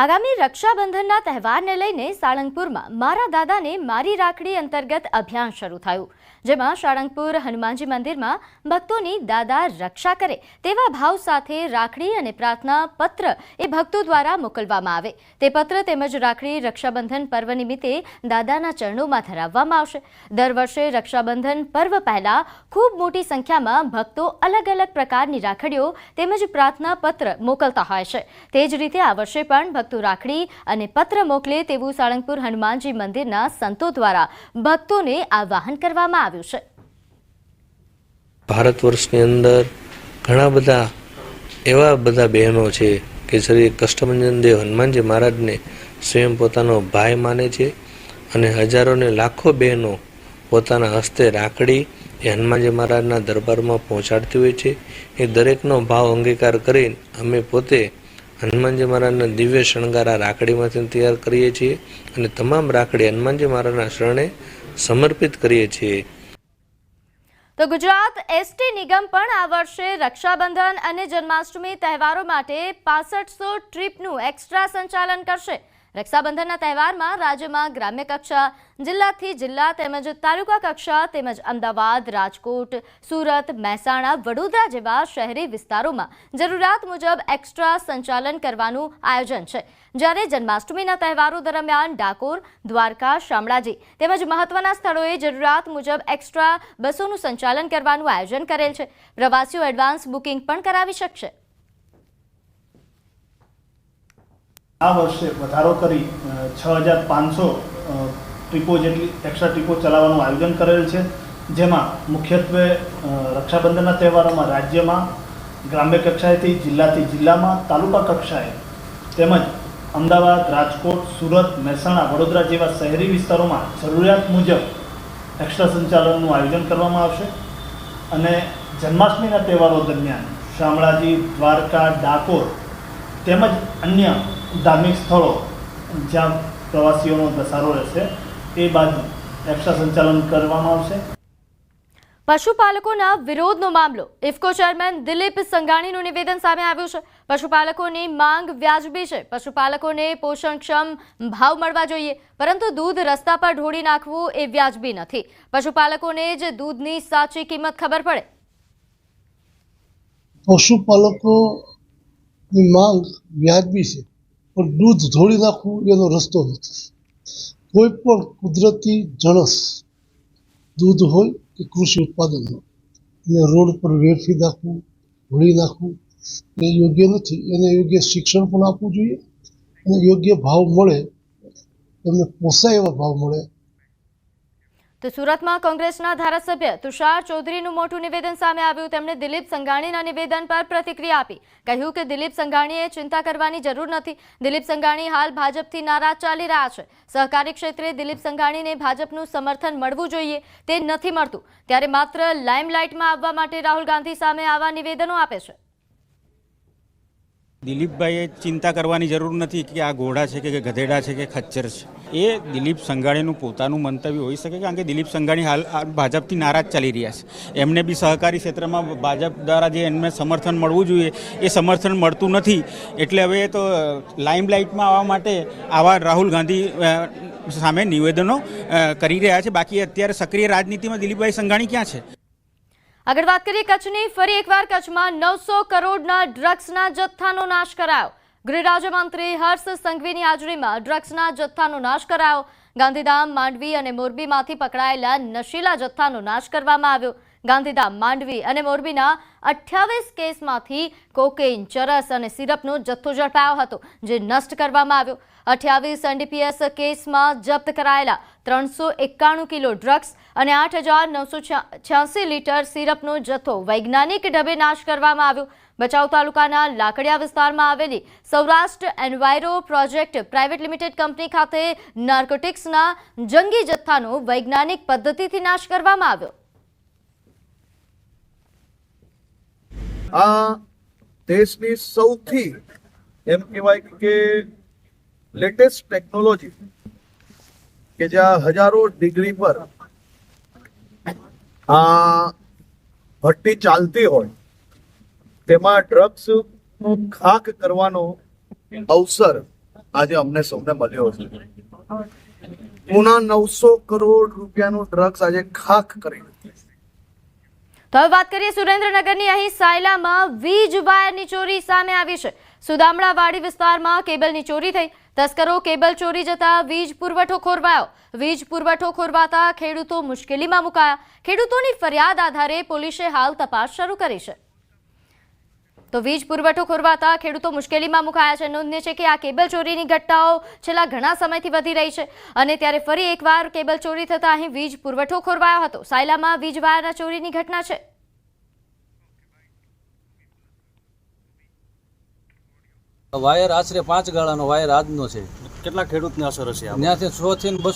આગામી રક્ષાબંધનના તહેવારને લઈને સાળંગપુરમાં મારા દાદાને મારી રાખડી અંતર્ગત અભિયાન શરૂ થયું, જેમાં સાળંગપુર હનુમાનજી મંદિરમાં ભક્તોની દાદા રક્ષા કરે તેવા ભાવ સાથે રાખડી અને પ્રાર્થના પત્ર એ ભક્તો દ્વારા મોકલવામાં આવે. તે પત્ર તેમજ રાખડી રક્ષાબંધન પર્વ નિમિત્તે દાદાના ચરણોમાં ધરાવવામાં આવશે. દર વર્ષે રક્ષાબંધન પર્વ પહેલા ખૂબ મોટી સંખ્યામાં ભક્તો અલગ અલગ પ્રકારની રાખડીઓ તેમજ પ્રાર્થના પત્ર મોકલતા હોય છે. તે જ રીતે આ વર્ષે પણ ભક્તો રાખડી અને પત્ર મોકલે તેવું સાળંગપુર હનુમાનજી મંદિરના સંતો દ્વારા ભક્તોને આવાહન કરવામાં આવ્યું છે. ભારત વર્ષની અંદર ઘણા બધા એવા બધા બહેનો છે કે શ્રી કષ્ટભંજન દેવ હનુમાનજી મહારાજને સ્વયં પોતાનો ભાઈ માને છે અને હજારો ને લાખો બહેનો પોતાના હસ્તે રાખડી એ હનુમાનજી મહારાજના દરબારમાં પહોંચાડતી હોય છે. એ દરેકનો ભાવ અંગીકાર કરીને અમે પોતે હનુમાનજી મહારાજના દિવ્ય શણગાર રાખડીમાંથી તૈયાર કરીએ છીએ અને તમામ રાખડી હનુમાનજી મહારાજના શરણે સમર્પિત કરીએ છીએ. તો ગુજરાત એસટી નિગમ પણ આ વર્ષે રક્ષાબંધન અને જન્માષ્ટમી તહેવારો માટે પાસઠસો ટ્રીપનું એક્સ્ટ્રા સંચાલન કરશે. રક્ષાબંધનના તહેવારમાં રાજ્યમાં ગ્રામ્ય કક્ષા, જિલ્લાથી જિલ્લા તેમજ તાલુકા કક્ષા તેમજ અમદાવાદ, રાજકોટ, સુરત, મહેસાણા, વડોદરા જેવા શહેરી વિસ્તારોમાં જરૂરિયાત મુજબ એક્સ્ટ્રા સંચાલન કરવાનું આયોજન છે. જ્યારે જન્માષ્ટમીના તહેવારો દરમિયાન ડાકોર, દ્વારકા, શામળાજી તેમજ મહત્વના સ્થળોએ જરૂરિયાત મુજબ એક્સ્ટ્રા બસોનું સંચાલન કરવાનું આયોજન કરેલ છે. પ્રવાસીઓ એડવાન્સ બુકિંગ પણ કરાવી શકશે. આ વર્ષે વધારો કરી છ હજાર પાંચસો ટ્રીપો જેટલી એક્સ્ટ્રા ટ્રીપો ચલાવવાનું આયોજન કરેલ છે. જેમાં મુખ્યત્વે રક્ષાબંધનના તહેવારોમાં રાજ્યમાં, ગ્રામ્ય કક્ષાએથી જિલ્લાથી જિલ્લામાં, તાલુકા કક્ષાએ તેમજ અમદાવાદ, રાજકોટ, સુરત, મહેસાણા, વડોદરા જેવા શહેરી વિસ્તારોમાં જરૂરિયાત મુજબ એક્સ્ટ્રા સંચાલનનું આયોજન કરવામાં આવશે. અને જન્માષ્ટમીના તહેવારો દરમિયાન શામળાજી, દ્વારકા, ડાકોર તેમજ અન્ય ધાર્મિક સ્થળો જ્યાં પ્રવાસીઓનો ધસારો રહેશે એ બાજુ એક્સ્ટ્રા સંચાલન કરવામાં આવશે. પશુપાલકોના વિરોધનો મામલો. ઇફકો ચેરમેન દિલીપ સંઘાણીનું નિવેદન સામે આવ્યું છે. પશુપાલકોની માંગ વ્યાજબી છે. પશુપાલકોને પોષણક્ષમ ભાવ મળવા જોઈએ. પરંતુ દૂધ રસ્તા પર ઢોળી નાખવું એ વ્યાજબી નથી. પશુપાલકોને જ દૂધની સાચી કિંમત ખબર પડે. પશુપાલકોની માંગ વ્યાજબી છે. પણ દૂધ ધોળી નાખવું એનો રસ્તો નથી. કોઈ પણ કુદરતી જણસ દૂધ હોય કે કૃષિ ઉત્પાદન હોય, એને રોડ પર વેડફી નાખવું, ધોળી નાખવું, એ યોગ્ય નથી. એને યોગ્ય શિક્ષણ પણ આપવું જોઈએ અને યોગ્ય ભાવ મળે, તમને પોસાય એવા ભાવ મળે તો સુરતમાં કોંગ્રેસના ધારાસભ્ય તુષાર ચૌધરીનું મોટું નિવેદન સામે આવ્યું. તેમણે દિલીપ સંઘાણીના નિવેદન પર પ્રતિક્રિયા આપી. કહ્યું કે દિલીપ સંઘાણીએ ચિંતા કરવાની જરૂર નથી. દિલીપ સંઘાણી હાલ ભાજપથી નારાજ ચાલી રહ્યા છે. સહકારી ક્ષેત્રે દિલીપ સંઘાણીને ભાજપનું સમર્થન મળવું જોઈએ તે નથી મળતું. ત્યારે માત્ર લાઇમલાઇટમાં આવવા માટે રાહુલ ગાંધી સામે આવા નિવેદનો આપે છે. દિલીપભાઈએ ચિંતા કરવાની જરૂર નથી કે આ ઘોડા છે કે ગધેડા છે કે ખચ્ચર છે. એ દિલીપ સંઘાણીનું પોતાનું મંતવ્ય હોઈ શકે કારણ કે દિલીપ સંઘાણી હાલ ભાજપથી નારાજ ચાલી રહ્યા છે. એમને બી સહકારી ક્ષેત્રમાં ભાજપ દ્વારા જે એમને સમર્થન મળવું જોઈએ, એ સમર્થન મળતું નથી. એટલે હવે તો લાઇમલાઇટમાં આવવા માટે આવા રાહુલ ગાંધી સામે નિવેદનો કરી રહ્યા છે. બાકી અત્યારે સક્રિય રાજનીતિમાં દિલીપભાઈ સંઘાણી ક્યાં છે? આગળ વાત કરીએ કચ્છની, ફરી એકવાર કચ્છમાં નવસો કરોડના ડ્રગ્સના જથ્થાનો નાશ કરાયો. ગૃહ રાજ્યમંત્રી હર્ષ સંઘવીની હાજરીમાં ડ્રગ્સના જથ્થાનો નાશ કરાયો. ગાંધીધામ, માંડવી અને મોરબીમાંથી પકડાયેલા નશીલા જથ્થાનો નાશ કરવામાં આવ્યો. ગાંધીધામ માંડવી અને મોરબીના અઠ્યાવીસ કેસમાંથી કોકેઇન, ચરસ અને સિરપનો જથ્થો ઝડપાયો હતો, જે નષ્ટ કરવામાં આવ્યો. અઠ્યાવીસ એનડીપીએસ કેસમાં જપ્ત કરાયેલા ત્રણસો એકાણું કિલો ડ્રગ્સ અને આઠ હજાર નવસો છ્યાસી લીટર સિરપનો જથ્થો વૈજ્ઞાનિક ઢબે નાશ કરવામાં આવ્યો. ભચાઉ તાલુકાના લાકડિયા વિસ્તારમાં આવેલી Saurashtra enviro project private limited company ખાતે નાર્કોટિક્સના જંગી જથ્થાનો વૈજ્ઞાનિક પદ્ધતિથી નાશ કરવામાં આવ્યો. આ દેશની સૌથી એમ કહેવાય કે લેટેસ્ટ ટેકનોલોજી કે જ્યાં હજારો ડિગ્રી પર આ ભઠ્ઠી ચાલતી હોય, તેમાં ડ્રગ્સ ખાક કરવાનો અવસર આજે અમને સૌને મળ્યો છે પુના નવસો કરોડ રૂપિયાનું ડ્રગ્સ આજે ખાખ કરી. તો હવે વાત કરીએ સુરેન્દ્રનગરની. અહીં સાયલામાં વીજ વાયરની ચોરી સામે આવી છે. સુદામડાવાડી વિસ્તારમાં કેબલની ચોરી થઈ. તસ્કરો કેબલ ચોરી જતા વીજ પુરવઠો ખોરવાયો. વીજ પુરવઠો ખોરવાતા ખેડૂતો મુશ્કેલીમાં મુકાયા. ખેડૂતોની ફરિયાદ આધારે પોલીસે હાલ તપાસ શરૂ કરી છે. તો વીજ પુરવઠો ખોરવાતા ખેડૂતો મુશ્કેલીમાં મુકાયા છે. નોંધનીય છે કે આ કેબલ ચોરીની ઘટનાઓ છેલ્લા ઘણા સમયથી વધી રહી છે અને ત્યારે ફરી એકવાર કેબલ ચોરી થતા અહીં વીજ પુરવઠો ખોરવાયો હતો. સાયલામાં વીજ વાયરના ચોરીની ઘટના છે. વાયર આશરે પાંચ ગાળાનો વાયર આજનો છે. કેટલા ખેડૂતને અસર હશે ત્યાંથી સો થી બસો